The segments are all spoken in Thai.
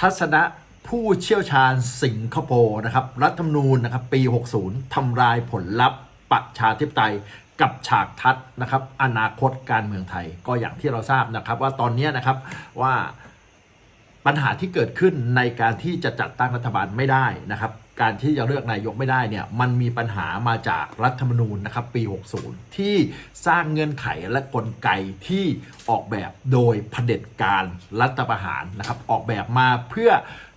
ทัศนะผู้เชี่ยวชาญสิงคโปร์นะครับ รัฐธรรมนูญนะครับปี 60 ทำลายผลลัพธ์ประชาธิปไตยกับฉากทัศน์นะครับ อนาคตการเมืองไทย ก็อย่างที่เราทราบนะครับว่าตอนนี้นะครับว่าปัญหาที่เกิดขึ้นในการที่จะจัดตั้งรัฐบาลไม่ได้นะครับ การที่จะเลือกนายกไม่ได้เนี่ยมันมีปัญหามาจากรัฐธรรมนูญนะครับปี 60 ที่สร้างเงื่อนไขและกลไกที่ออกแบบโดยเผด็จการรัฐประหารนะครับออกแบบมาเพื่อ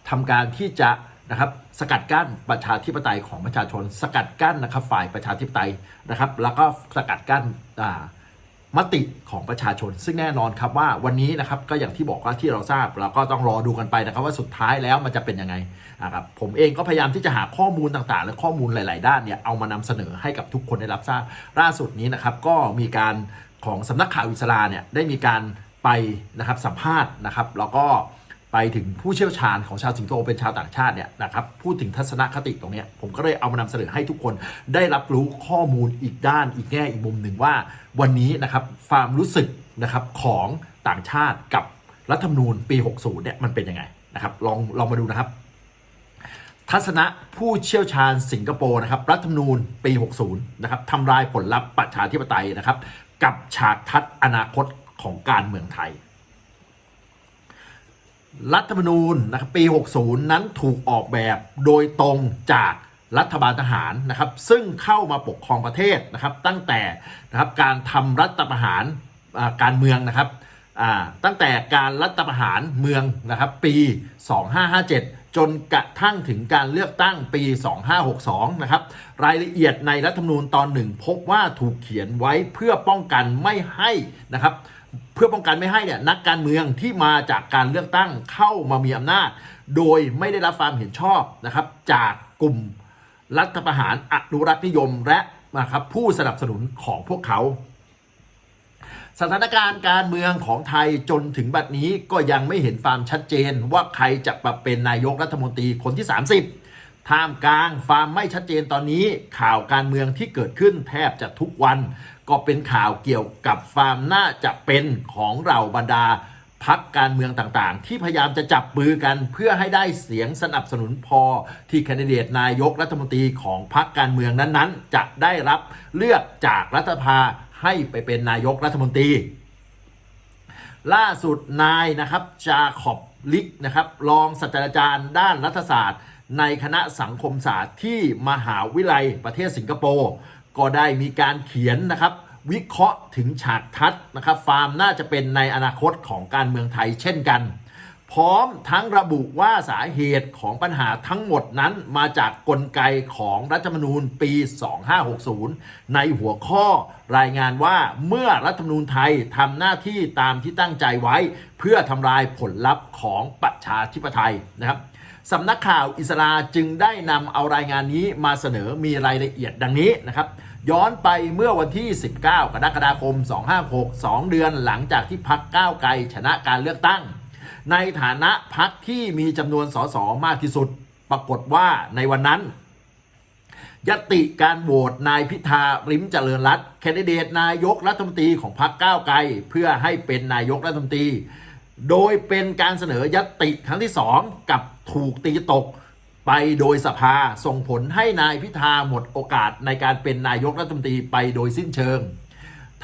ทำการที่จะนะครับสกัดกั้นประชาธิปไตยของประชาชน สกัดกั้นนะครับฝ่ายประชาธิปไตยนะครับ แล้วก็สกัดกั้นอ่า มติของประชาชน ซึ่งแน่นอนครับว่าวันนี้นะครับก็อย่างที่บอกว่าที่เราทราบเราก็ต้องรอดูกันไปนะครับว่าสุดท้ายแล้วมันจะเป็นยังไงนะครับผมเองก็พยายามที่จะหาข้อมูลต่างๆ และข้อมูลหลาย ๆ ด้านเนี่ยเอามานำเสนอให้กับทุกคนได้รับทราบล่าสุดนี้นะครับก็มีการของสำนักข่าวอิสราเนี่ยได้มีการไปนะครับสัมภาษณ์นะครับแล้วก็ ไปถึงผู้เชี่ยวชาญของชาวสิงคโปร์เป็นชาวต่างชาติเนี่ยนะครับพูดถึงทัศนคติตรงนี้ผมก็เลยเอามานำเสนอให้ทุกคนได้รับรู้ข้อมูลอีกด้านอีกแง่อีกมุมหนึ่งว่า วันนี้นะครับความรู้สึกนะครับของต่างชาติกับรัฐธรรมนูญปี 60เนี่ยมันเป็นยังไงนะครับลองลองมาดูนะครับ ทัศนะผู้เชี่ยวชาญสิงคโปร์นะครับรัฐธรรมนูญปี 60นะครับทำลายผลลัพธ์ประชาธิปไตยนะครับ กับฉากทัศน์อนาคตของการเมืองไทย รัฐธรรมนูญนะครับปี 60 นั้นถูกออกแบบโดยตรงจากรัฐบาลทหารนะครับ ซึ่งเข้ามาปกครองประเทศนะครับ ตั้งแต่นะครับการทำรัฐประหารการเมืองนะครับตั้งแต่การรัฐประหารเมืองนะครับปี 2557 จนกระทั่งถึงการเลือกตั้งปี 2562 นะครับ รายละเอียดในรัฐธรรมนูญตอนหนึ่งพบว่าถูกเขียนไว้เพื่อป้องกันไม่ให้นะครับ เพื่อป้องกันไม่ให้เนี่ยนักการเมืองที่มาจากการเลือกตั้งเข้ามามีอำนาจ โดยไม่ได้รับความเห็นชอบนะครับ จากกลุ่มรัฐประหารอนุรักษนิยมและนะครับผู้สนับสนุนของพวกเขา สถานการณ์การเมืองของไทยจนถึงบัดนี้ก็ยังไม่เห็นความชัดเจนว่าใครจะมาเป็นนายกรัฐมนตรีคนที่ 30 ท่ามกลางความไม่ชัดเจนตอนนี้ข่าวการเมืองที่เกิดขึ้นแทบจะทุกวัน ก็เป็นข่าวเกี่ยวกับความน่าจะเป็นของเราบรรดาพักการเมืองต่างๆ ที่พยายามจะจับมือกันเพื่อให้ได้เสียงสนับสนุนพอที่แคนดิเดตนายกรัฐมนตรีของพักการเมืองนั้นๆ จะได้รับเลือกจากรัฐสภาให้ไปเป็นนายกรัฐมนตรี ล่าสุดนายนะครับจาขอบลิกนะครับรองศาสตราจารย์ด้านรัฐศาสตร์ ในคณะสังคมศาสตร์ที่มหาวิทยาลัยประเทศสิงคโปร์ ก็ได้มีการเขียนนะครับวิเคราะห์ถึงฉากทัศนะครับฟาร์มน่าจะเป็นในอนาคตของการเมืองไทยเช่นกัน พร้อมทั้งระบุว่าสาเหตุของปัญหาทั้งหมดนั้นมาจากกลไกของรัฐธรรมนูญปี 2560 ในหัวข้อรายงานว่าเมื่อรัฐธรรมนูญไทยทำหน้าที่ตามที่ตั้งใจไว้ เพื่อทำลายผลลัพธ์ของประชาธิปไตยนะครับ สำนักข่าวอิสราจึงได้นำเอารายงานนี้มาเสนอมีรายละเอียดดังนี้นะครับ ย้อนไปเมื่อวันที่ 19 กรกฎาคม 256 2 เดือนหลังจากที่พักก้าวไกลชนะการเลือกตั้ง ในฐานะพักที่มีจำนวนสสมากที่สุด ปรากฏว่าในวันนั้นยติการโหวตนายพิธาริมเจริญรัตน์แคนดิเดตนายกรัฐมนตรีของพรรคก้าวไกล เพื่อให้เป็นนายกรัฐมนตรี โดยเป็นการเสนอยติครั้งที่สองกับถูกตีตกไปโดยสภาส่งผลให้นายพิธาหมดโอกาสในการเป็นนายกรัฐมนตรีไปโดยสิ้นเชิง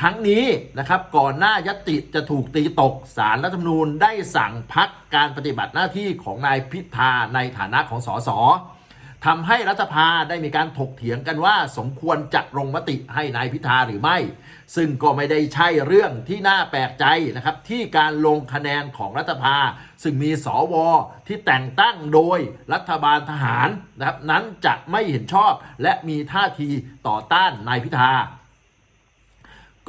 ทั้งนี้นะครับก่อนหน้ายติจะถูกตีตกสารรัฐธรรมนูญได้สั่งพักการปฏิบัติหน้าที่ของนายพิธาในฐานะของสสทำให้รัฐสภาได้มีการถกเถียงกันว่า สมควรจะลงมติให้นายพิธาหรือไม่ ซึ่งก็ไม่ได้ใช่เรื่องที่น่าแปลกใจนะครับ ที่การลงคะแนนของรัฐสภา ซึ่งมีสวที่แต่งตั้งโดยรัฐบาลทหารนะครับนั้นจะไม่เห็นชอบ และมีท่าทีต่อต้านนายพิธา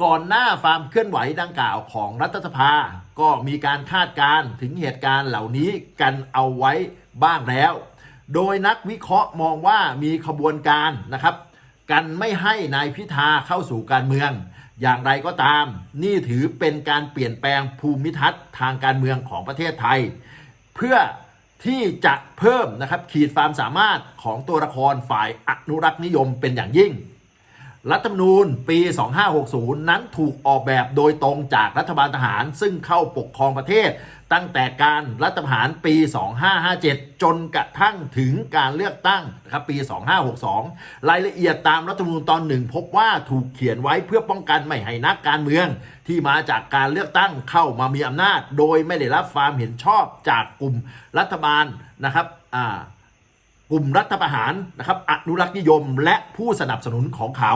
ก่อนหน้าความเคลื่อนไหวดังกล่าวของรัฐสภา ก็มีการคาดการถึงเหตุการณ์เหล่านี้กันเอาไว้บ้างแล้ว โดยนักวิเคราะห์มองว่ามีขบวนการนะครับ กันไม่ให้นายพิธาเข้าสู่การเมือง อย่างไรก็ตาม นี่ถือเป็นการเปลี่ยนแปลงภูมิทัศน์ทางการเมืองของประเทศไทย เพื่อที่จะเพิ่มนะครับขีดความสามารถของตัวละครฝ่ายอนุรักษ์นิยมเป็นอย่างยิ่ง รัฐธรรมนูญปี 2560 นั้นถูกออกแบบโดยตรงจากรัฐบาลทหาร ซึ่งเข้าปกครองประเทศ ตั้งแต่การรัฐประหารปี 2557 จนกระทั่งถึงการเลือกตั้งนะครับปี 2562 รายละเอียดตามรัฐธรรมนูญตอนหนึ่งพบว่าถูกเขียนไว้เพื่อป้องกันไม่ให้นักการเมือง ที่มาจากการเลือกตั้งเข้ามามีอำนาจ โดยไม่ได้รับความเห็นชอบจากกลุ่มรัฐบาลนะครับอ่า กลุ่มรัฐประหารนะครับอนุรักษ์นิยมและผู้สนับสนุนของเขา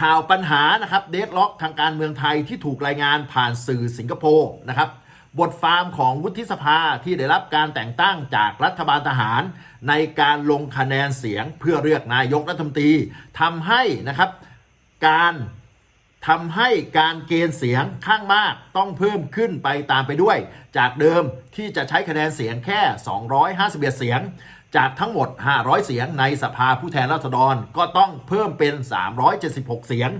ข่าวปัญหานะครับเดดล็อกทางการเมืองไทยที่ถูกรายงานผ่านสื่อสิงคโปร์นะครับบทฟาร์มของวุฒิสภาที่ได้รับการแต่งตั้งจากรัฐบาลทหาร ในการลงคะแนนเสียงเพื่อเลือกนายกรัฐมนตรีทำให้นะครับการ ทำให้การเกณฑ์เสียงข้างมากต้องเพิ่มขึ้นไปตามไปด้วย จากเดิมที่จะใช้คะแนนเสียงแค่ 251 เสียง จากทั้งหมด 500 เสียงในสภาผู้แทนราษฎรก็ต้องเพิ่มเป็น 376 เสียง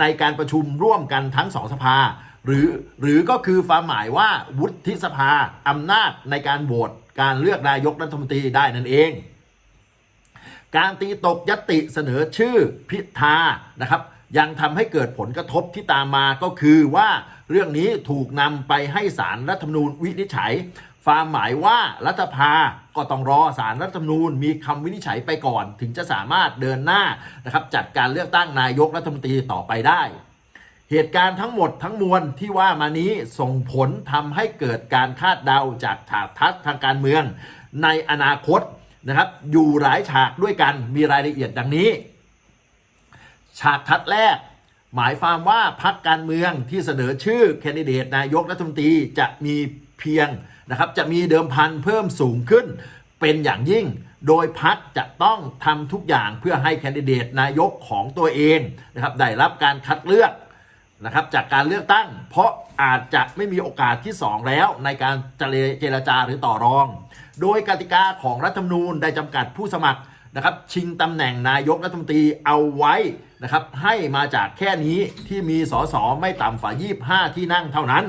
ในการประชุมร่วมกันทั้งสองสภา หรือหรือก็คือความหมายว่าวุฒิสภาอำนาจในการโหวตการเลือกนายกรัฐมนตรีได้นั่นเอง การตีตกยติเสนอชื่อพิธานะครับ ยังทำให้เกิดผลกระทบที่ตามมาก็คือว่าเรื่องนี้ถูกนำไปให้สารรัฐธรรมนูญวินิจฉัยความหมายว่ารัฐภาก็ต้องรอสารรัฐธรรมนูญมีคำวินิจฉัยไปก่อน ถึงจะสามารถเดินหน้านะครับจัดการเลือกตั้งนายกรัฐมนตรีต่อไปได้ เหตุการณ์ทั้งหมดทั้งมวลที่ว่ามานี้ส่งผลทำให้เกิดการคาดเดาจากฉากทัศน์ทางการเมือง ในอนาคตนะครับอยู่หลายฉากด้วยกันมีรายละเอียดดังนี้ ฉากทัดแรก หมายความว่าพรรคการเมืองที่เสนอชื่อแคนดิเดตนายกรัฐมนตรีจะมีเพียงนะครับจะมีเดิมพันเพิ่มสูงขึ้น เป็นอย่างยิ่งโดยพรรคจะต้องทำทุกอย่างเพื่อให้แคนดิเดตนายกของตัวเองนะครับได้รับการคัดเลือกนะครับจากการเลือกตั้ง เพราะอาจจะไม่มีโอกาสที่ 2 แล้วในการเจรจาหรือต่อรอง โดยกติกาของรัฐธรรมนูญได้จำกัดผู้สมัคร นะครับชิงตำแหน่งนายกรัฐมนตรีเอาไว้นะครับให้มาจากแค่นี้ที่มีสสไม่ต่ำฝ่า25ที่นั่งเท่านั้น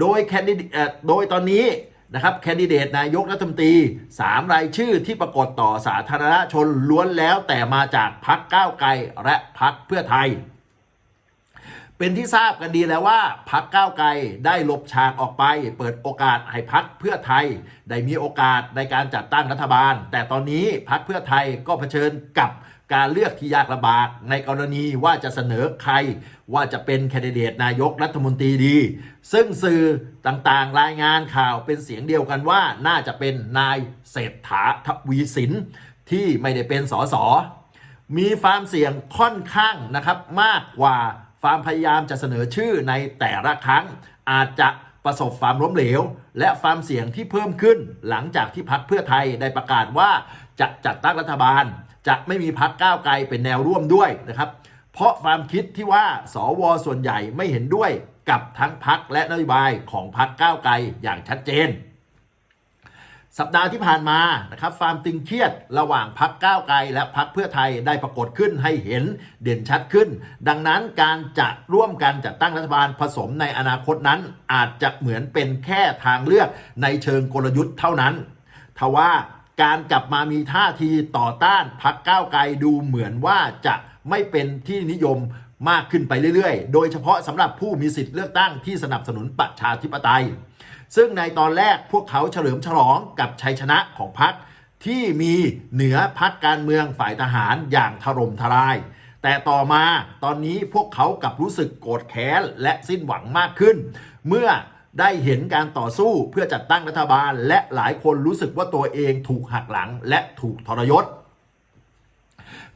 โดยแคนดิเดตโดยตอนนี้นะครับแคนดิเดตนายกรัฐมนตรี 3 รายชื่อที่ปรากฏต่อสาธารณชนล้วนแล้วแต่มาจากพักก้าวไกลและพักเพื่อไทย เป็นที่ทราบกันดีแล้วว่าพักก้าวไกลได้ลบฉากออกไป เปิดโอกาสให้พักเพื่อไทย ได้มีโอกาสในการจัดตั้งรัฐบาล แต่ตอนนี้พักเพื่อไทยก็เผชิญกับการเลือกที่ยากลำบากในกรณีว่าจะเสนอใครว่าจะเป็นแคนดิเดตนายกรัฐมนตรีดี ซึ่งสื่อต่างๆรายงานข่าวเป็นเสียงเดียวกันว่าน่าจะเป็นนายเศรษฐาทวีสินที่ไม่ได้เป็นสสมีความเสี่ยงค่อนข้างนะครับมากกว่า ความพยายามจะเสนอชื่อในแต่ละครั้ง อาจจะประสบความล้มเหลว และความเสี่ยงที่เพิ่มขึ้น หลังจากที่พักเพื่อไทยได้ประกาศว่าจะจัดตั้งรัฐบาล จะไม่มีพักก้าวไกลเป็นแนวร่วมด้วยนะครับ เพราะความคิดที่ว่าสวส่วนใหญ่ไม่เห็นด้วยกับทั้งพักและนโยบายของพักก้าวไกลอย่างชัดเจน สัปดาห์ที่ผ่านมานะครับความตึงเครียดระหว่างพักก้าวไกล และพักเพื่อไทยได้ปรากฏขึ้นให้เห็นเด่นชัดขึ้น ดังนั้นการจะร่วมกันจัดตั้งรัฐบาลผสมในอนาคตนั้น อาจจะเหมือนเป็นแค่ทางเลือกในเชิงกลยุทธ์เท่านั้นทว่าการกลับมามีท่าทีต่อต้านพักก้าวไกลดูเหมือนว่าจะไม่เป็นที่นิยมมากขึ้นไปเรื่อยๆ โดยเฉพาะสำหรับผู้มีสิทธิ์เลือกตั้งที่สนับสนุนประชาธิปไตย ซึ่งในตอนแรกพวกเขาเฉลิมฉลองกับชัยชนะของพรรคที่มีเหนือพรรคการเมืองฝ่ายทหารอย่างถล่มทลาย แต่ต่อมาตอนนี้พวกเขากลับรู้สึกโกรธแค้นและสิ้นหวังมากขึ้น เมื่อได้เห็นการต่อสู้เพื่อจัดตั้งรัฐบาล และหลายคนรู้สึกว่าตัวเองถูกหักหลังและถูกทรยศ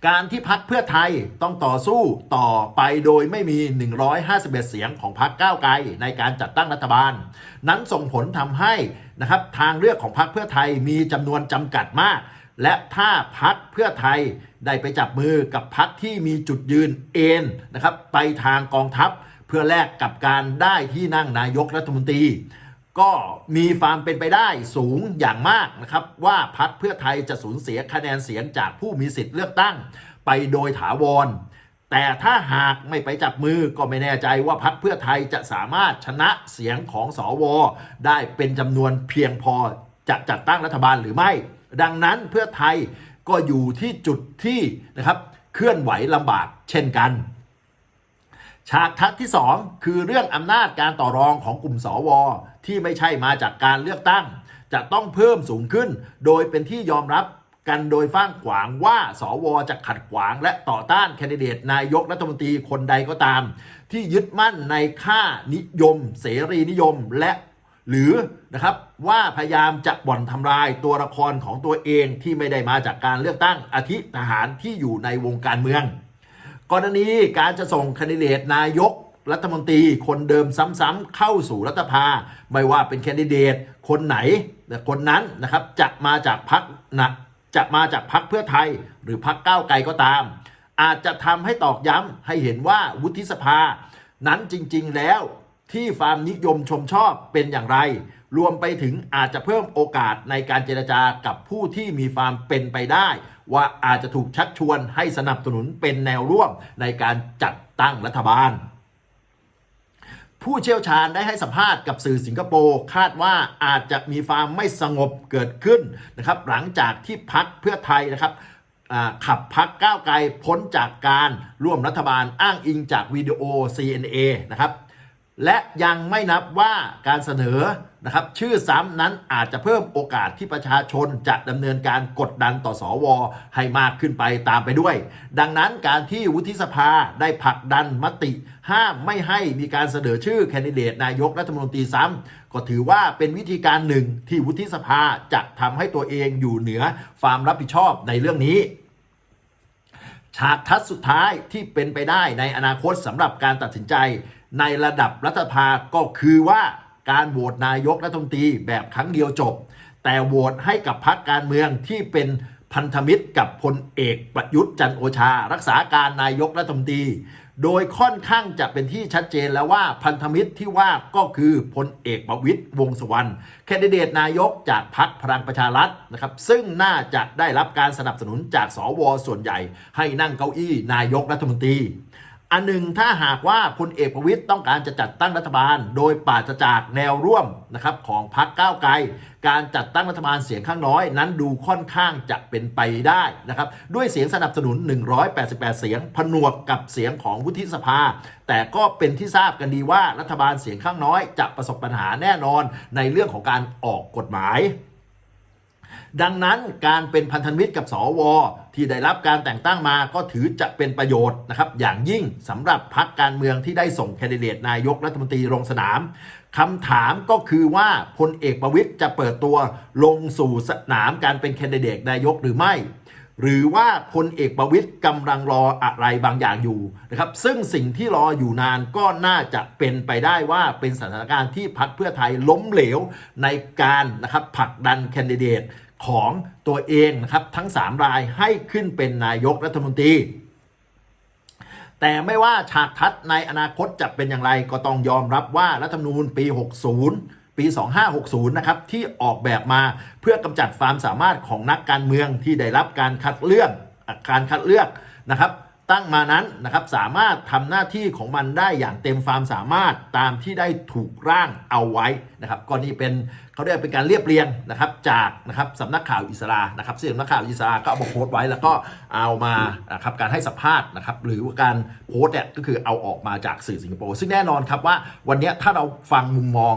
การที่พักเพื่อไทยต้องต่อสู้ต่อไปโดยไม่มี 151 เสียงของพักก้าวไกลในการจัดตั้งรัฐบาล นั้นส่งผลทำให้นะครับทางเลือกของพักเพื่อไทยมีจำนวนจำกัดมาก และถ้าพักเพื่อไทยได้ไปจับมือกับพักที่มีจุดยืนเอ็นนะครับไปทางกองทัพเพื่อแลกกับการได้ที่นั่งนายกรัฐมนตรี ก็มีความเป็นไปได้สูงอย่างมากนะครับ ว่าพักเพื่อไทยจะสูญเสียคะแนนเสียงจากผู้มีสิทธิ์เลือกตั้งไปโดยถาวร แต่ถ้าหากไม่ไปจับมือก็ไม่แน่ใจว่าพักเพื่อไทยจะสามารถชนะเสียงของสอวได้เป็นจำนวนเพียงพอจะจัดตั้งรัฐบาลหรือไม่ ดังนั้นเพื่อไทยก็อยู่ที่จุดที่นะครับเคลื่อนไหวลำบากเช่นกันฉากทัศน์ที่ 2 คือเรื่องอำนาจการต่อรองของกลุ่มสว ที่ไม่ใช่มาจากการเลือกตั้ง จะต้องเพิ่มสูงขึ้น โดยเป็นที่ยอมรับกันโดยฟ้างขวางว่าสวจะขัดขวางและต่อต้านแคนดิเดตนายกรัฐมนตรีคนใดก็ตาม ที่ยึดมั่นในค่านิยม เสรีนิยมและหรือนะครับว่าพยายามจะบ่อนทำลายตัวละครของตัวเองที่ไม่ได้มาจากการเลือกตั้งอาทิทหารที่อยู่ในวงการเมือง กรณีการจะส่งแคนดิเดตนายก รัฐมนตรีคนเดิมซ้ำๆเข้าสู่รัฐภา ไม่ว่าเป็นแคนดิเดตคนไหนแต่คนนั้นนะครับจะมาจากพักนะจะมาจากพักเพื่อไทยหรือพักก้าวไกลก็ตาม อาจจะทำให้ตอกย้ำให้เห็นว่าวุฒิสภา นั้นจริงๆแล้วที่ความนิยมชมชอบเป็นอย่างไร รวมไปถึงอาจจะเพิ่มโอกาสในการเจรจากับผู้ที่มีความเป็นไปได้ ว่าอาจจะถูกชักชวนให้สนับสนุนเป็นแนวร่วมในการจัดตั้งรัฐบาล ผู้เชี่ยวชาญได้ให้สัมภาษณ์กับสื่อสิงคโปร์คาดว่าอาจจะมีความไม่สงบเกิดขึ้นนะครับหลังจากที่พักเพื่อไทยนะครับขับพักก้าวไกลพ้นจากการร่วมรัฐบาลอ้างอิงจากวิดีโอ CNA นะครับ และยังไม่นับว่าการเสนอนะครับชื่อซ้ำนั้นอาจจะเพิ่มโอกาสที่ประชาชนจะดำเนินการกดดันต่อสอวอให้มากขึ้นไปตามไปด้วย ดังนั้นการที่วุฒิสภาได้ผลักดันมติ ห้ามไม่ให้มีการเสนอชื่อแคนดิเดตนายกรัฐมนตรีซ้ำก็ถือว่าเป็นวิธีการหนึ่งที่วุฒิสภาจะทำให้ตัวเองอยู่เหนือความรับผิดชอบในเรื่องนี้ฉากทัศสุดท้ายที่เป็นไปได้ในอนาคตสำหรับการตัดสินใจ ในระดับรัฐสภาก็คือว่าการโหวตนายกรัฐมนตรีแบบครั้งเดียวจบ แต่โหวตให้กับพรรคการเมืองที่เป็นพันธมิตรกับพลเอกประยุทธ์จันโอชา รักษาการนายกรัฐมนตรี โดยค่อนข้างจะเป็นที่ชัดเจนแล้วว่าพันธมิตรที่ว่าก็คือพลเอกประวิตยวงษ์สุวรรณแคนดิเดตนายกจากพรรคพลังประชารัฐนะครับ ซึ่งน่าจะได้รับการสนับสนุนจากสวส่วนใหญ่ ให้นั่งเก้าอี้นายกรัฐมนตรี อันหนึ่งถ้าหากว่าพลเอกประวิตยต้องการจะจัดตั้งรัฐบาล โดยปราศจากแนวร่วมนะครับของพรรคก้าวไกล การจัดตั้งรัฐบาลเสียงข้างน้อย นั้นดูค่อนข้างจะเป็นไปได้นะครับด้วยเสียงสนับสนุน 188 เสียงผนวกกับเสียงของวุฒิสภา แต่ก็เป็นที่ทราบกันดีว่ารัฐบาลเสียงข้างน้อย จะประสบปัญหาแน่นอนในเรื่องของการออกกฎหมาย ดังนั้นการเป็นพันธมิตรกับสว ที่ได้รับการแต่งตั้งมาก็ถือจะเป็นประโยชน์นะครับ อย่างยิ่งสำหรับพรรคการเมืองที่ได้ส่งแคนดิเดตนายกรัฐมนตรีลงสนามคำถามก็คือว่าพลเอกประวิตยจะเปิดตัวลงสู่สนามการเป็นแคนดิเดตนายกหรือไม่หรือว่าพลเอกประวิตยกำลังรออะไรบางอย่างอยู่นะครับซึ่งสิ่งที่รออยู่นานก็น่าจะเป็นไปได้ว่าเป็นสถานการณ์ที่พรรคเพื่อไทยล้มเหลวในการนะครับผลักดันแคนดิเดต ของตัวเองนะครับทั้ง 3 รายให้ขึ้นเป็นนายกรัฐมนตรี แต่ไม่ว่าฉากทัศน์ในอนาคตจะเป็นอย่างไรก็ต้องยอมรับว่ารัฐธรรมนูญปี 60 ปี 2560 นะครับ ที่ออกแบบมาเพื่อกำจัดความสามารถของนักการเมืองที่ได้รับการคัดเลือกการคัดเลือกนะครับ ตั้งมานั้นนะครับสามารถทำหน้าที่ของมันได้อย่างเต็มความสามารถตามที่ได้ถูกร่างเอาไว้นะครับก็นี่เป็นเขาเรียกเป็นการเรียบเรียงนะครับจากนะครับสำนักข่าวอิสรานะครับซึ่งสำนักข่าวอิสราก็เอามาโพสต์ไว้แล้วก็เอามานะครับการให้สัมภาษณ์นะครับหรือว่าการโพสต์เนี่ยก็คือเอาออกมาจากสื่อสิงคโปร์ซึ่งแน่นอนครับว่าวันนี้ถ้าเราฟังมุมมอง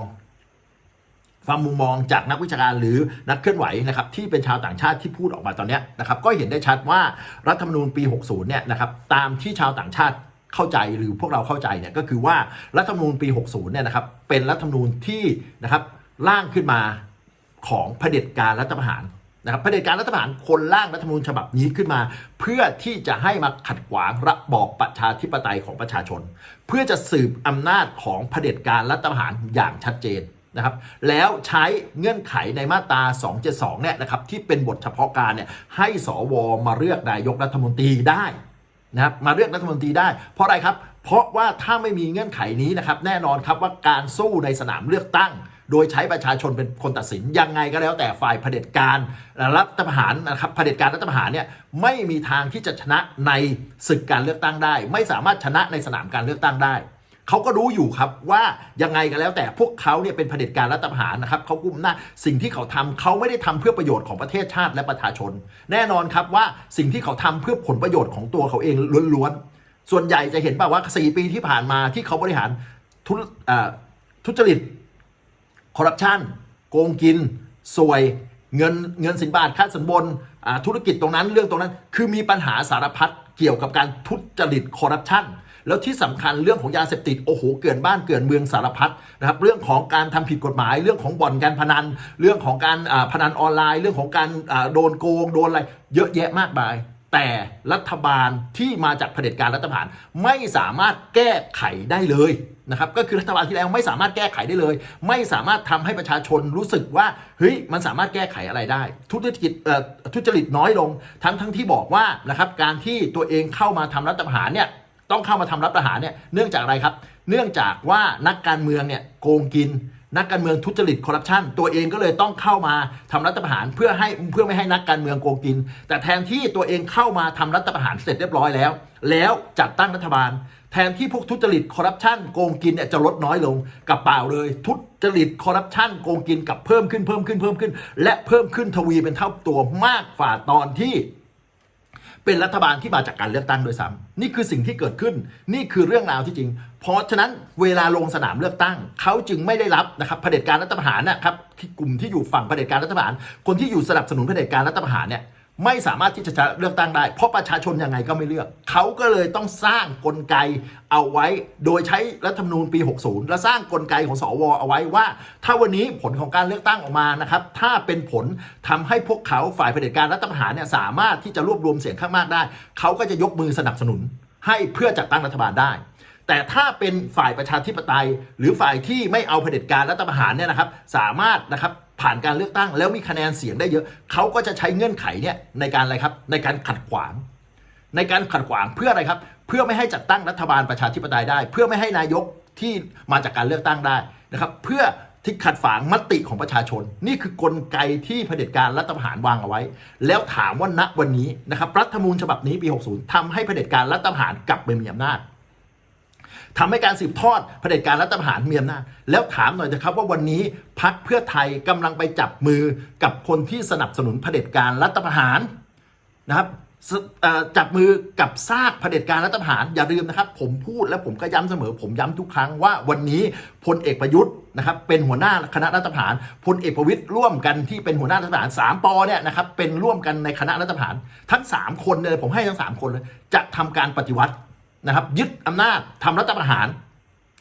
ฟังมุมมองจากนักวิชาการหรือนักเคลื่อนไหวนะครับที่เป็นชาวต่างชาติที่พูดออกมาตอนนี้นะครับก็เห็นได้ชัดว่ารัฐธรรมนูญปี 60 เนี่ยนะครับตามที่ชาวต่างชาติเข้าใจหรือพวกเราเข้าใจเนี่ยก็คือว่ารัฐธรรมนูญปี 60 เนี่ยนะครับเป็นรัฐธรรมนูญที่นะครับร่างขึ้นมาของเผด็จการรัฐประหารนะครับเผด็จการรัฐประหารคนร่างรัฐธรรมนูญฉบับนี้ขึ้นมา เพื่อที่จะให้มาขัดขวางระบอบประชาธิปไตยของประชาชน เพื่อจะสืบอำนาจของเผด็จการรัฐประหารอย่างชัดเจน นะครับแล้วใช้เงื่อนไขในมาตรา 272 เนี่ยนะครับที่เป็นบทเฉพาะการเนี่ยให้สวมาเลือกนายกรัฐมนตรีได้นะครับมาเลือกรัฐมนตรีได้ เพราะอะไรครับ เพราะว่าถ้าไม่มีเงื่อนไขนี้นะครับแน่นอนครับว่าการสู้ในสนามเลือกตั้ง โดยใช้ประชาชนเป็นคนตัดสินยังไงก็แล้วแต่ฝ่ายเผด็จการรัฐประหารนะครับเผด็จการรัฐประหารเนี่ยไม่มีทางที่จะชนะในศึกการเลือกตั้งได้ ไม่สามารถชนะในสนามการเลือกตั้งได้ เขาก็รู้อยู่ครับว่ายังไงก็แล้วแต่พวกเขาเนี่ยเป็นเผด็จการรัฐประหารนะครับเขากุ้มหน้าสิ่งที่เขาทำเขาไม่ได้ทำเพื่อประโยชน์ของประเทศชาติและประชาชน แน่นอนครับว่าสิ่งที่เขาทำเพื่อผลประโยชน์ของตัวเขาเองล้วนๆส่วนใหญ่จะเห็นป่าว่า4ปีที่ผ่านมาที่เขาบริหารทุทุจริตคอร์รัปชันโกงกินสวยเงินเงินสินบาทค่าสินบนธุรกิจตรงนั้นเรื่องตรงนั้น คือมีปัญหาสารพัดเกี่ยวกับการทุจริตคอร์รัปชัน แล้วที่สำคัญเรื่องของยาเสพติดโอ้โหเกินบ้านเกินเมืองสารพัดนะครับเรื่องของการทำผิดกฎหมาย เรื่องของบ่อนการพนัน เรื่องของการพนันออนไลน์ เรื่องของการโดนโกงโดนอะไร เยอะแยะมากมายแต่รัฐบาลที่มาจากเผด็จการรัฐประหารไม่สามารถแก้ไขได้เลยนะครับก็คือรัฐบาลที่แล้วไม่สามารถแก้ไขได้เลย ไม่สามารถทำให้ประชาชนรู้สึกว่าเฮ้ยมันสามารถแก้ไขอะไรได้ ทุจริตเอ่อทุจริตน้อยลง ทั้งทั้งที่บอกว่านะครับการที่ตัวเองเข้ามาทำรัฐประหารเนี่ย ต้องเข้ามาทำรัฐประหารเนี่ยเนื่องจากอะไรครับ เนื่องจากว่านักการเมืองเนี่ยโกงกิน นักการเมืองทุจริตคอร์รัปชันตัวเองก็เลยต้องเข้ามาทำรัฐประหารเพื่อให้เพื่อไม่ให้นักการเมืองโกงกิน แต่แทนที่ตัวเองเข้ามาทำรัฐประหารเสร็จเรียบร้อยแล้ว แล้วจัดตั้งรัฐบาล แทนที่พวกทุจริตคอร์รัปชันโกงกินเนี่ยจะลดน้อยลงกับเปล่าเลย ทุจริตคอร์รัปชันโกงกินกับเพิ่มขึ้นเพิ่มขึ้นเพิ่มขึ้น และเพิ่มขึ้นทวีเป็นเท่าตัวมากกว่าตอนที่ เป็นรัฐบาลที่มาจากการเลือกตั้งโดยซ้ำนี่คือสิ่งที่เกิดขึ้น นี่คือเรื่องราวที่จริง เพราะฉะนั้นเวลาลงสนามเลือกตั้ง เขาจึงไม่ได้รับนะครับเผด็จการรัฐประหารนะครับที่กลุ่มที่อยู่ฝั่งเผด็จการรัฐประหาร คนที่อยู่สนับสนุนเผด็จการรัฐประหารเนี่ย ไม่สามารถที่จะเลือกตั้งได้ เพราะประชาชนยังไงก็ไม่เลือก เขาก็เลยต้องสร้างกลไกเอาไว้ โดยใช้รัฐธรรมนูญปี 60 และสร้างกลไกของสวเอาไว้ว่า ถ้าวันนี้ผลของการเลือกตั้งออกมานะครับถ้าเป็นผลทำให้พวกเขาฝ่ายเผด็จการรัฐประหารเนี่ยสามารถที่จะรวบรวมเสียงข้างมากได้ เขาก็จะยกมือสนับสนุน ให้เพื่อจัดตั้งรัฐบาลได้แต่ถ้าเป็นฝ่ายประชาธิปไตย หรือฝ่ายที่ไม่เอาเผด็จการรัฐประหารเนี่ยนะครับ สามารถนะครับ ผ่านการเลือกตั้ง แล้วมีคะแนนเสียงได้เยอะเขาก็จะใช้เงื่อนไขเนี่ยในการอะไรครับในการขัดขวาง ในการขัดขวางเพื่ออะไรครับ เพื่อไม่ให้จัดตั้งรัฐบาลประชาธิปไตยได้ เพื่อไม่ให้นายกที่มาจากการเลือกตั้งได้นะครับเพื่อที่ขัดฝางมติของประชาชน นี่คือกลไกที่เผด็จการรัฐประหารวางเอาไว้ แล้วถามว่าณวันนี้นะครับรัฐธรรมนูญฉบับนี้ปี 60ทำให้เผด็จการรัฐประหารกลับไปมีอำนาจ ทำให้การสืบทอดเผด็จการรัฐประหารมีอำนาจแล้วถามหน่อยนะครับว่าวันนี้พักเพื่อไทยกำลังไปจับมือกับคนที่สนับสนุนเผด็จการรัฐประหารนะครับจับมือกับซากเผด็จการรัฐประหารอย่าลืมนะครับ ผมพูดและผมก็ย้ำเสมอ ผมย้ำทุกครั้งว่าวันนี้พลเอกประยุทธ์นะครับเป็นหัวหน้าคณะรัฐประหารพลเอกประวิตยร่วมกันที่เป็นหัวหน้ารัฐประหารสามปอเนี่ยนะครับเป็นร่วมกันในคณะรัฐประหารทั้งสามคนเลยผมให้ทั้งสามคนเลยจะทำการปฏิวัติ นะครับ ยึดอำนาจทำรัฐประหาร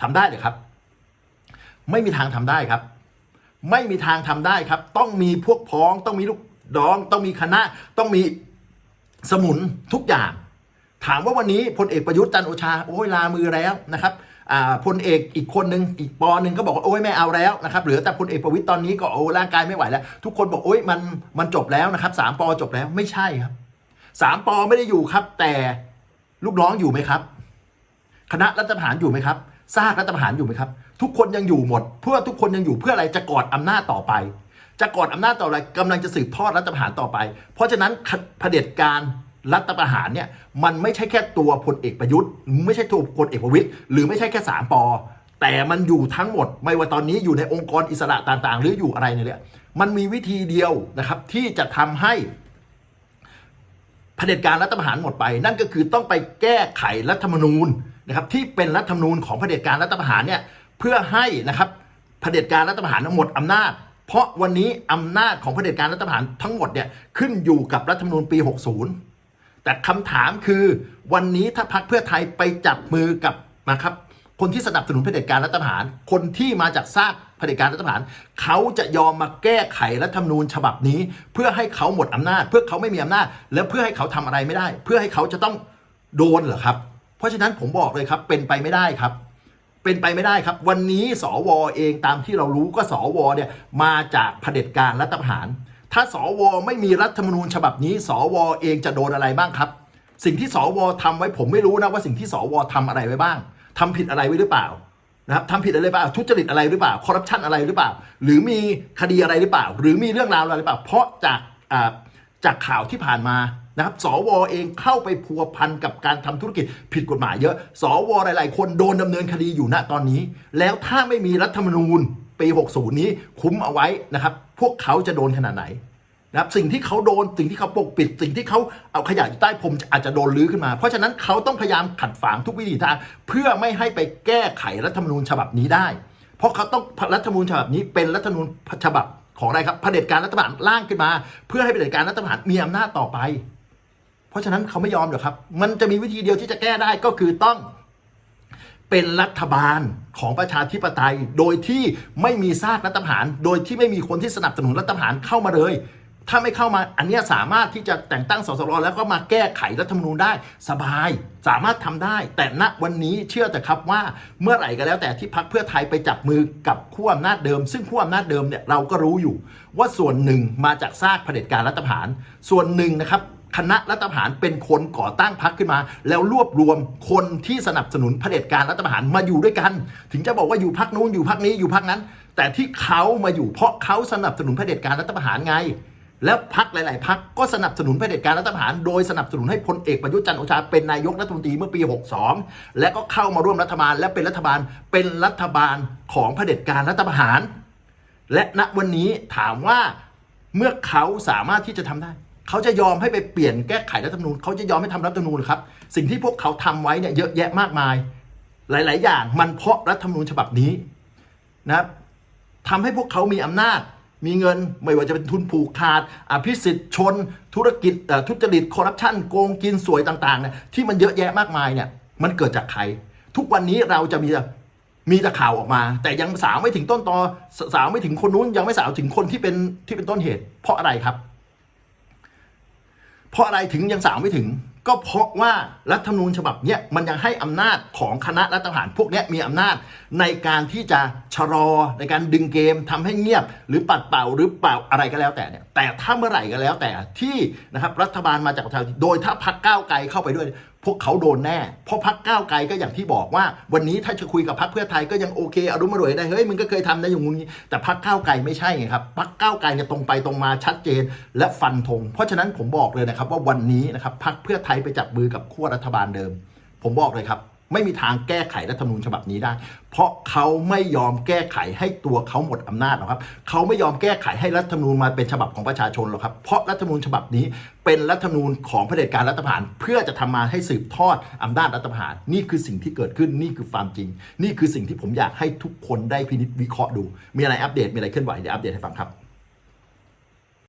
ทำได้เลยครับ ไม่มีทางทำได้ครับ ไม่มีทางทำได้ครับ ต้องมีพวกพ้อง ต้องมีลูกน้อง ต้องมีคณะ ต้องมีสมุนทุกอย่าง ถามว่าวันนี้พลเอกประยุทธ์จันโอชา โอ้ยลามือแล้วนะครับอ่าพลเอกอีกคนหนึ่งอีกปอหนึ่งก็บอกว่าโอ้ยไม่เอาแล้วนะครับเหลือแต่พลเอกประวิตยตอนนี้ก็โอ้ร่างกายไม่ไหวแล้ว ทุกคนบอกโอ้ยมันมันจบแล้วนะครับสามปอจบแล้วไม่ใช่ครับสามปอไม่ได้อยู่ครับแต่ ลูกน้องอยู่ไหมครับ คณะรัฐประหารอยู่ไหมครับซากรัฐประหารอยู่ไหมครับ ทุกคนยังอยู่หมด เพื่อทุกคนยังอยู่เพื่ออะไรจะกอดอำนาจต่อไป จะกอดอำนาจต่ออะไรกำลังจะสืบทอดรัฐประหารต่อไป เพราะฉะนั้นเผด็จการรัฐประหารเนี่ยมันไม่ใช่แค่ตัวพลเอกประยุทธ์ ไม่ใช่ตัวพลเอกประวิตยหรือไม่ใช่แค่สามปอแต่มันอยู่ทั้งหมดไม่ว่าตอนนี้อยู่ในองค์กรอิสระต่างๆ หรืออยู่อะไรเนี่ยมันมีวิธีเดียวนะครับที่จะทำให้ เผด็จการรัฐประหารหมดไป นั่นก็คือต้องไปแก้ไขรัฐธรรมนูญนะครับที่เป็นรัฐธรรมนูญของเผด็จการรัฐประหารเนี่ยเพื่อให้นะครับเผด็จการรัฐประหารหมดอำนาจ เพราะวันนี้อำนาจของเผด็จการรัฐประหารทั้งหมดเนี่ยขึ้นอยู่กับรัฐธรรมนูญปี 60 แต่คำถามคือวันนี้ถ้าพรรคเพื่อไทยไปจับมือกับนะครับคนที่สนับสนุนเผด็จการรัฐประหาร คนที่มาจากซาก เผด็จการรัฐประหารเขาจะยอมมาแก้ไขรัฐธรรมนูญฉบับนี้ เพื่อให้เขาหมดอำนาจ เพื่อเขาไม่มีอำนาจ และเพื่อให้เขาทำอะไรไม่ได้ เพื่อให้เขาจะต้องโดนเหรอครับ เพราะฉะนั้นผมบอกเลยครับเป็นไปไม่ได้ครับ เป็นไปไม่ได้ครับ วันนี้สวเองตามที่เรารู้ก็สวเนี่ยมาจากเผด็จการรัฐประหาร ถ้าสวไม่มีรัฐธรรมนูญฉบับนี้ สวเองจะโดนอะไรบ้างครับ สิ่งที่สวทำไว้ผมไม่รู้นะว่าสิ่งที่สวทำอะไรไว้บ้างทำผิดอะไรไว้หรือเปล่า นะครับทำผิดอะไรหรือเปล่าทุจริตอะไรหรือเปล่าคอร์รัปชันอะไรหรือเปล่า หรือมีคดีอะไรหรือเปล่า หรือมีเรื่องราวอะไรหรือเปล่า เพราะจากจากข่าวที่ผ่านมานะครับสวเองเข้าไปพัวพันกับการทำธุรกิจผิดกฎหมายเยอะ สวหลาย ๆ คนโดนดำเนินคดีอยู่ณตอนนี้ แล้วถ้าไม่มีรัฐธรรมนูญปี 60 นี้คุ้มเอาไว้นะครับ พวกเขาจะโดนขนาดไหน นะครับสิ่งที่เขาโดนสิ่งที่เขาปกปิด สิ่งที่เขาเอาขยะอยู่ใต้พรมอาจจะโดนลื้อขึ้นมา เพราะฉะนั้นเขาต้องพยายามขัดฝางทุกวิธีทางเพื่อไม่ให้ไปแก้ไขรัฐธรรมนูญฉบับนี้ได้ เพราะเขาต้องรัฐธรรมนูญฉบับนี้เป็นรัฐธรรมนูญฉบับของอะไรครับเผด็จการรัฐประหารร่างขึ้นมา เพื่อให้เผด็จการรัฐประหารมีอำนาจต่อไป เพราะฉะนั้นเขาไม่ยอมหรอกครับ มันจะมีวิธีเดียวที่จะแก้ได้ก็คือต้องเป็นรัฐบาลของประชาธิปไตย โดยที่ไม่มีซากรัฐประหาร โดยที่ไม่มีคนที่สนับสนุนรัฐประหารเข้ามาเลย ถ้าไม่เข้ามาอันนี้สามารถที่จะแต่งตั้งสสรแล้วก็มาแก้ไขรัฐธรรมนูญได้สบาย สามารถทำได้ แต่ณวันนี้เชื่อแต่ครับว่าเมื่อไหร่ก็แล้วแต่ที่พักเพื่อไทยไปจับมือกับขั้วอำนาจเดิม ซึ่งขั้วอำนาจเดิมเนี่ยเราก็รู้อยู่ ว่าส่วนหนึ่งมาจากซากเผด็จการรัฐประหาร ส่วนหนึ่งนะครับคณะรัฐประหารเป็นคนก่อตั้งพรรคขึ้นมา แล้วรวบรวมคนที่สนับสนุนเผด็จการรัฐประหารมาอยู่ด้วยกัน ถึงจะบอกว่าอยู่พรรคนู้นอยู่พรรคนี้อยู่พรรคนั้น แต่ที่เขามาอยู่เพราะเขาสนับสนุนเผด็จการรัฐประหารไง แล้วพรรคหลาย ๆพรรคก็สนับสนุนเผด็จการรัฐประหารโดยสนับสนุนให้พลเอกประยุทธ์จันทร์โอชาเป็นนายกรัฐมนตรีเมื่อปี 62 และก็เข้ามาร่วมรัฐบาล และเป็นรัฐบาลเป็นรัฐบาลของเผด็จการรัฐประหาร และณวันนี้ถามว่าเมื่อเขาสามารถที่จะทำได้ เขาจะยอมให้ไปเปลี่ยนแก้ไขรัฐธรรมนูญเขาจะยอมให้ทำรัฐธรรมนูญเหรอครับ สิ่งที่พวกเขาทำไว้เนี่ยเยอะแยะมากมาย หลาย ๆ อย่างมันเพราะรัฐธรรมนูญฉบับนี้นะครับทำให้พวกเขามีอำนาจ มีเงินไม่ว่าจะเป็นทุนผูกขาดอภิสิทธิ์ชน ธุรกิจทุจริตคอร์รัปชันโกงกินสวยต่างๆเนี่ยที่มันเยอะแยะมากมายเนี่ยมันเกิดจากใคร ทุกวันนี้เราจะมีมีแต่ข่าวออกมา แต่ยังสาวไม่ถึงต้นตอสาวไม่ถึงคนนู้นยังไม่สาวถึงคนที่เป็นที่เป็นต้นเหตุ เพราะอะไรครับ เพราะอะไรถึงยังสาวไม่ถึง ก็เพราะว่ารัฐธรรมนูญฉบับเนี้ยมันยังให้อำนาจของคณะรัฐประหารพวกนี้มีอำนาจในการที่จะชะลอในการดึงเกมทำให้เงียบ หรือปัดเป่าหรือเปล่าอะไรก็แล้วแต่เนี่ยแต่ถ้าเมื่อไหร่ก็แล้วแต่ที่นะครับรัฐบาลมาจากประชาชนโดยถ้าพักก้าวไกลเข้าไปด้วย พวกเขาโดนแน่ เพราะพักก้าวไกลก็อย่างที่บอกว่า วันนี้ถ้าจะคุยกับพักเพื่อไทยก็ยังโอเคอารมณ์มารวยได้เฮ้ยมึงก็เคยทำนะอย่างงี้แต่พักก้าวไกลไม่ใช่ไงครับพักก้าวไกลเนี่ยตรงไปตรงมาชัดเจนและฟันธงเพราะฉะนั้นผมบอกเลยนะครับว่าวันนี้นะครับพักเพื่อไทยไปจับมือกับขั้วรัฐบาลเดิม ผมบอกเลยครับ ไม่มีทางแก้ไขรัฐธรรมนูญฉบับนี้ได้ เพราะเขาไม่ยอมแก้ไขให้ตัวเขาหมดอำนาจหรอกครับเขาไม่ยอมแก้ไขให้รัฐธรรมนูญมาเป็นฉบับของประชาชนหรอกครับ เพราะรัฐธรรมนูญฉบับนี้ เป็นรัฐธรรมนูญของเผด็จการรัฐประหาร เพื่อจะทำมาให้สืบทอดอำนาจรัฐประหาร นี่คือสิ่งที่เกิดขึ้นนี่คือความจริง นี่คือสิ่งที่ผมอยากให้ทุกคนได้พินิจวิเคราะห์ดู มีอะไรอัปเดตมีอะไรเคลื่อนไหวเดี๋ยวอัปเดตให้ฟังครับ